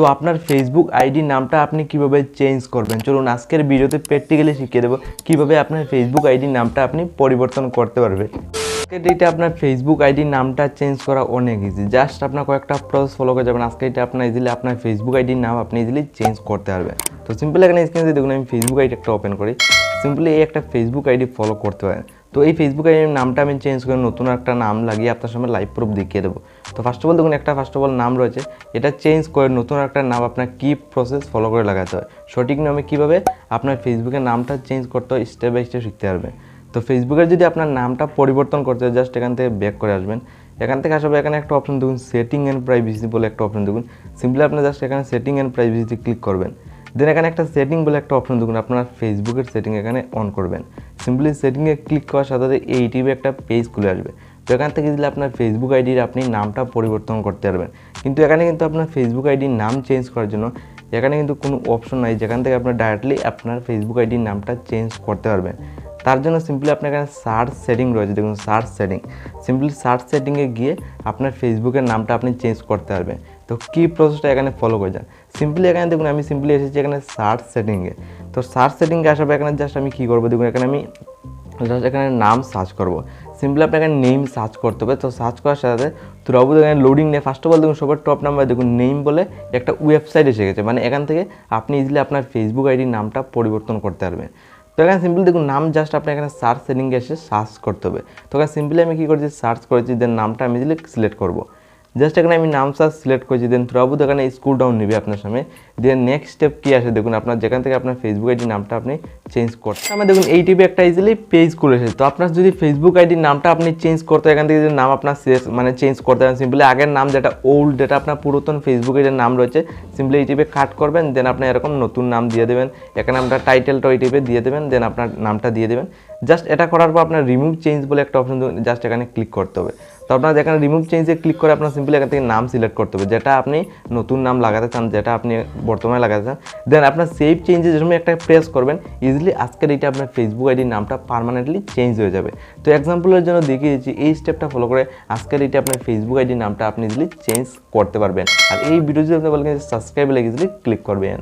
So আপনার Facebook ID নামটা আপনি কীভাবে চেঞ্জ করবেন? চলুন আজকের ভিডিওতে প্র্যাকটিক্যালি শিখিয়ে দেবো কীভাবে আপনার ফেসবুক আইডি নামটা আপনি পরিবর্তন করতে পারবেন। আজকের ডেটে আপনার ফেসবুক আইডি নামটা চেঞ্জ করা অনেক ইজি জাস্ট আপনার কয়েকটা প্রসেস ফলো করে যাবেন। আজকে এটা আপনার ইজিলি আপনার ফেসবুক আইডির নাম আপনি ইজিলি চেঞ্জ করতে পারবেন। তো সিম্পল এখানে স্ক্রিনে দেখুন, আমি ফেসবুক আইডি একটা ওপেন করি। সিম্পলি এই একটা ফেসবুক আইডি ফলো করতে পারেন। তো এই ফেসবুক নামটা আমি চেঞ্জ করে নতুন একটা নাম লাগিয়ে আপনার সামনে লাইভ প্রুফ দেখিয়ে দেবো। তো ফার্স্ট অফ অল দেখুন, একটা ফার্স্ট অফ অল নাম রয়েছে। এটা চেঞ্জ করে নতুন একটা নাম আপনার কী প্রসেস ফলো করে লাগাতে হয়। সঠিক নামে কীভাবে আপনার ফেসবুকের নামটা চেঞ্জ করতে হয় স্টেপ বাই স্টেপ শিখতে পারবেন। তো ফেসবুকের যদি আপনার নামটা পরিবর্তন করতে হয় জাস্ট এখান থেকে ব্যাক করে আসবেন। এখান থেকে আসবে এখানে একটা অপশন দেখুন সেটিং অ্যান্ড প্রাইভেসি বলে একটা অপশন দেখুন। সিম্পলি আপনি জাস্ট এখানে সেটিং অ্যান্ড প্রাইভেসিতে ক্লিক করবেন। দেন এখানে একটা সেটিং বলে একটা অপশন দেখুন, আপনার ফেসবুকের সেটিং এখানে অন করবেন। সিম্পলি সেটিংয়ে ক্লিক করার সাথে সাথে এই টিভি একটা পেজ খুলে আসবে। তো এখান থেকে দিলে আপনার ফেসবুক আইডির আপনি নামটা পরিবর্তন করতে পারবেন। কিন্তু এখানে কিন্তু আপনার ফেসবুক আইডির নাম চেঞ্জ করার জন্য এখানে কিন্তু কোনো অপশন নাই, যেখান থেকে আপনার ডাইরেক্টলি আপনার ফেসবুক আইডির নামটা চেঞ্জ করতে পারবেন। তার জন্য সিম্পলি আপনার এখানে সার্চ সেটিং রয়েছে, দেখুন সার্চ সেটিং সিম্পলি সার্চ সেটিংয়ে গিয়ে আপনার ফেসবুকের নামটা আপনি চেঞ্জ করতে পারবেন। তো কী প্রসেসটা এখানে ফলো করে যান সিম্পলি এখানে দেখুন, আমি সিম্পলি এসেছি এখানে সার্চ সেটিংয়ে তো সার্চ সেটিংয়ে আসার পর এখানে জাস্ট আমি কী করব দেখুন, এখানে আমি জাস্ট এখানে নাম সার্চ করব। সিম্পলি আপনাকে নেম সার্চ করতে হবে। তো সার্চ করার সাথে তুরাবু এখানে লোডিং নেই। ফার্স্ট অফ অল দেখুন, সবার টপ নাম্বার দেখুন নেম বলে একটা ওয়েবসাইট এসে গেছে। মানে এখান থেকে আপনি ইজিলি আপনার ফেসবুক আইডির নামটা পরিবর্তন করতে পারবেন। তো এখানে সিম্পলি দেখুন, নাম জাস্ট আপনি এখানে সার্চ সেটিংয়ে এসে সার্চ করতে হবে। তো এখানে সিম্পলি আমি কী করেছি? সার্চ করেছি দেন নামটা আমি ইজিলি সিলেক্ট করব। জাস্ট এখানে আমি নাম সার্চ সিলেক্ট করেছি দেন থ্রাবু এখানে স্কুল ডাউন নেবে আপনার সামনে। দেন নেক্সট স্টেপ কী আসে? দেখুন, আপনার যেখান থেকে আপনার ফেসবুক আইডি নামটা আপনি চেঞ্জ করতে আমার দেখুন এই টিপে একটা ইজিলি পেজ খুলে এসেছে। তো আপনার যদি ফেসবুক আইডির নামটা আপনি চেঞ্জ করতে এখান থেকে যদি নাম আপনার মানে চেঞ্জ করতে পারেন সিম্পলি আগের নাম যেটা ওল্ড যেটা আপনার পুরাতন ফেসবুক আইডির নাম রয়েছে সিম্পলি এই টিপে কাট করবেন দেন আপনি এরকম নতুন নাম দিয়ে দেবেন। এখানে আপনার টাইটেলটা ওই টিপে দিয়ে দেবেন দেন আপনার নামটা দিয়ে দেবেন। জাস্ট এটা করার পর আপনার রিমুভ চেঞ্জ বলে একটা অপশন জাস্ট এখানে ক্লিক করতে হবে। তো আপনার যেখানে রিমুভ চেঞ্জে ক্লিক করে আপনার সিম্পলি এখান থেকে নাম সিলেক্ট করতে হবে, যেটা আপনি নতুন নাম লাগাতে চান, যেটা আপনি বর্তমানে লাগাতে চান। দেন আপনার সেভ চেঞ্জে যেরকম একটা প্রেস করবেন ইজিলি আজকের এইটা আপনার ফেসবুক আইডির নামটা পারমানেন্টলি চেঞ্জ হয়ে যাবে। তো এক্সাম্পলের জন্য দেখিয়ে দিচ্ছি, এই স্টেপটা ফলো করে আজকের এইটা আপনার ফেসবুক আইডির নামটা আপনি ইজিলি চেঞ্জ করতে পারবেন। আর এই ভিডিও যদি আপনি বলেন সাবস্ক্রাইব লেগে ইজিলি ক্লিক করবেন।